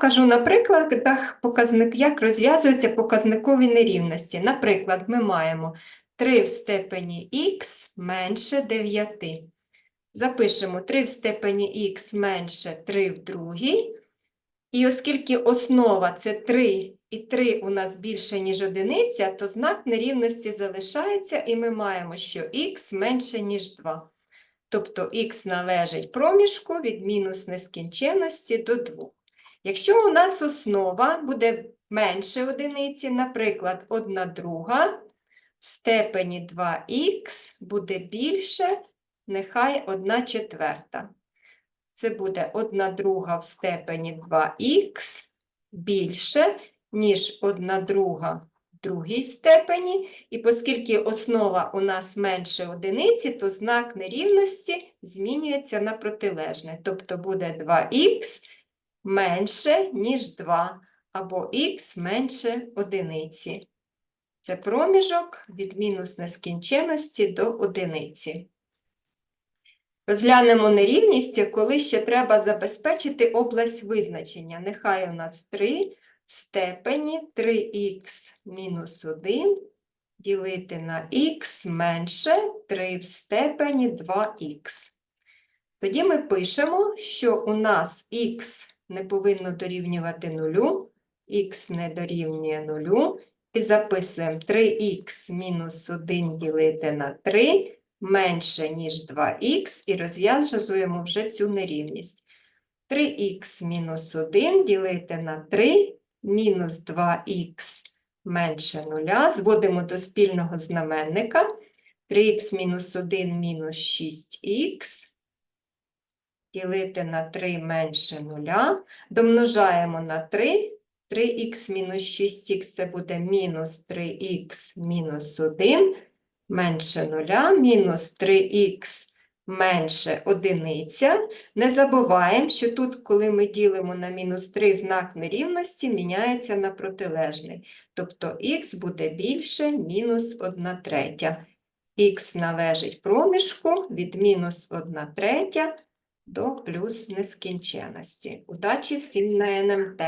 покажу на прикладах, показник, як розв'язуються показникові нерівності. Наприклад, ми маємо 3 в степені х менше 9. Запишемо 3 в степені х менше 3 в другій. І оскільки основа це 3, і 3 у нас більше, ніж одиниця, то знак нерівності залишається, і ми маємо, що х менше, ніж 2. Тобто х належить проміжку від мінус нескінченності до 2. Якщо у нас основа буде менше одиниці, наприклад, 1 друга, в степені 2х буде більше, нехай 1 четверта. Це буде 1 друга в степені 2х більше, ніж 1 друга в другій степені. І оскільки основа у нас менше одиниці, то знак нерівності змінюється на протилежне. Тобто буде 2х менше, ніж 2, або х менше одиниці. Це проміжок від мінус нескінченності до одиниці. Розглянемо нерівність, коли ще треба забезпечити область визначення. Нехай у нас 3 в степені 3х мінус 1 ділити на х менше 3 в степені 2х. Тоді ми пишемо, що у нас х не повинно дорівнювати нулю, х не дорівнює нулю, і записуємо 3х мінус 1 ділити на 3 менше, ніж 2х, і розв'язуємо вже цю нерівність. 3х мінус 1 ділити на 3, мінус 2х менше 0, зводимо до спільного знаменника. 3х мінус 1 мінус 6х, ділити на 3 менше 0, домножаємо на 3, 3х мінус 6х це буде мінус 3х мінус 1, менше 0, мінус 3х менше одиниця. Не забуваємо, що тут, коли ми ділимо на мінус 3, знак нерівності міняється на протилежний. Тобто х буде більше мінус 1 третя. Х належить проміжку від мінус 1 третя до плюс нескінченності. Удачі всім на НМТ!